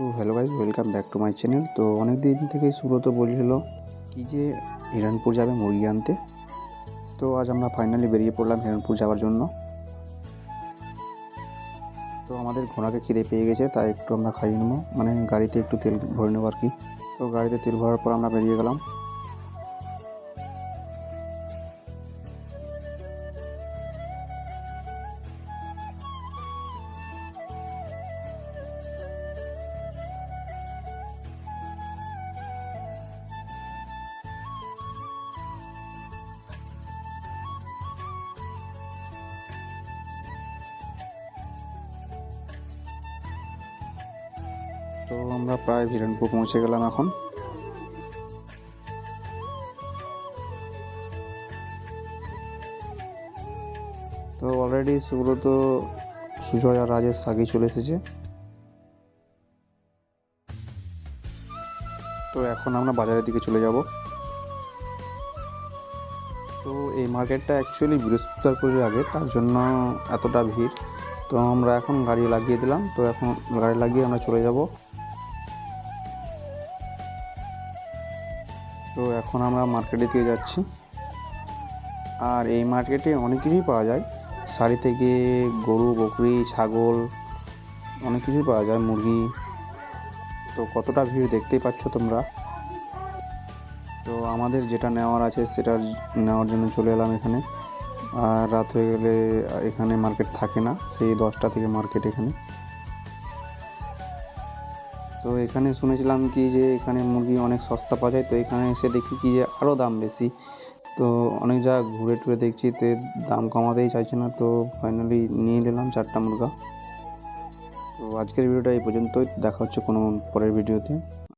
তো hello guys welcome back to my channel তো অনেক দিন থেকেই সুব্রত বলছিল কি যে হিরণপুর যাবে মুরগি আনতে। তো আজ আমরা ফাইনালি বেরিয়ে পড়লাম হিরণপুর যাওয়ার জন্য। তো আমাদের ঘোড়াকে খিদে পেয়ে গেছে, তাই একটু আমরা খাইয়ে নেব। মানে গাড়িতে একটু তেল ভরে নেব আর কি। তো গাড়িতে তেল ভরার পর আমরা বেরিয়ে গেলাম। তো আমরা প্রায় হিরণপুর পৌঁছে গেলাম এখন। তো অলরেডি সুব্রত, সুজয় আর রাজেশ আগে চলে এসেছে। তো এখন আমরা বাজারের দিকে চলে যাব। তো এই মার্কেটটা অ্যাকচুয়ালি বৃহস্পতিবার করে আগে, তার জন্য এতটা ভিড়। তো আমরা এখন গাড়ি লাগিয়ে দিলাম। তো এখন গাড়ি লাগিয়ে আমরা চলে যাব। তো এখন আমরা মার্কেটের দিকে যাচ্ছি। আর এই মার্কেটে অনেক কিছুই পাওয়া যায়। শাড়ি থেকে গরু, বকরি, ছাগল অনেক কিছুই পাওয়া যায়, মুরগি। তো কতটা ভিড় দেখতেই পাচ্ছ তোমরা? তো আমাদের যেটা নেওয়ার আছে সেটা নেওয়ার জন্য চলে এলাম এখানে। আর রাত হয়ে গেলে এখানে মার্কেট থাকে না। সেই দশটা থেকে মার্কেট এখানে। তো এখানে শুনেছিলাম কি যে এখানে মুরগি অনেক সস্তা পাওয়া যায়, তো এখানে এসে দেখি কি যে আরও দাম বেশি। তো অনেক জায়গা ঘুরে টুরে দেখছি, তো দাম কমাতেই চাইছে না, তো ফাইনালি নিয়ে নিলাম চারটা মুরগা। তো আজকের ভিডিওটা এই পর্যন্তই, দেখা হচ্ছে কোনো পরের ভিডিওতে